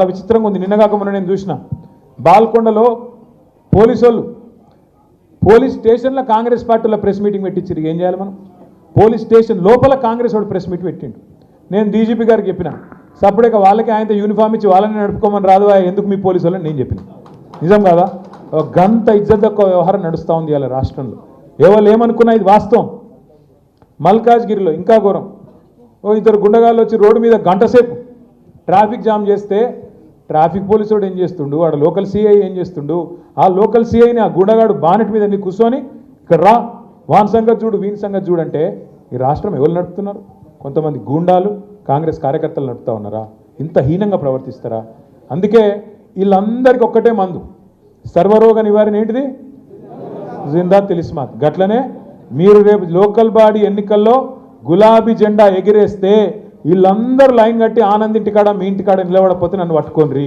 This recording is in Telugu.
చాలా విచిత్రంగా ఉంది. నిన్నగాక మొన్న నేను చూసిన. బాల్కొండలో పోలీసు వాళ్ళు పోలీస్ స్టేషన్లో కాంగ్రెస్ పార్టీలో ప్రెస్ మీటింగ్ పెట్టించారు ఏం చేయాలి మనం? పోలీస్ స్టేషన్ లోపల కాంగ్రెస్ వాడు ప్రెస్ మీట్ పెట్టిండు. నేను డీజీపీ గారికి చెప్పిన. సపరేట్గా వాళ్ళకి ఆయనతో యూనిఫామ్ ఇచ్చి వాళ్ళని నడుపుకోమని రాదు ఎందుకు మీ పోలీసు వాళ్ళని? నేను చెప్పిన. నిజం కాదా? గంత ఇజ్జత్ వ్యవహారం నడుస్తూ ఉంది ఇలా రాష్ట్రంలో. ఎవరు ఏమనుకున్నా ఇది వాస్తవం. మల్కాజ్గిరిలో ఇంకా ఘోరం. ఓ ఇద్దరు గుండగాళ్ళు వచ్చి రోడ్డు మీద గంట సేపు ట్రాఫిక్ జామ్ చేస్తే ట్రాఫిక్ పోలీసు వాడు ఏం చేస్తుండు? వాడు లోకల్ సిఐ ఏం చేస్తుండు? ఆ లోకల్ సిఐని ఆ గుండగాడు బానెట్ మీద నీ కూర్చొని ఇక్కడ రా వాన్ సంగతి చూడు వీని సంగతి చూడంటే ఈ రాష్ట్రం ఎవరు నడుపుతున్నారు? కొంతమంది గూండాలు కాంగ్రెస్ కార్యకర్తలు నడుపుతా ఉన్నారా? ఇంత హీనంగా ప్రవర్తిస్తారా? అందుకే వీళ్ళందరికీ ఒక్కటే మందు. సర్వరోగ నివారణ ఏంటిది? జిందా తెలిస్మాత్. గట్లనే మీరు రేపు లోకల్ బాడీ ఎన్నికల్లో గులాబీ జెండా ఎగిరేస్తే వీళ్ళందరూ లైన్ కట్టి ఆనందింటికాడ మీ ఇంటికాడ నిలబడకపోతే నన్ను పట్టుకోండి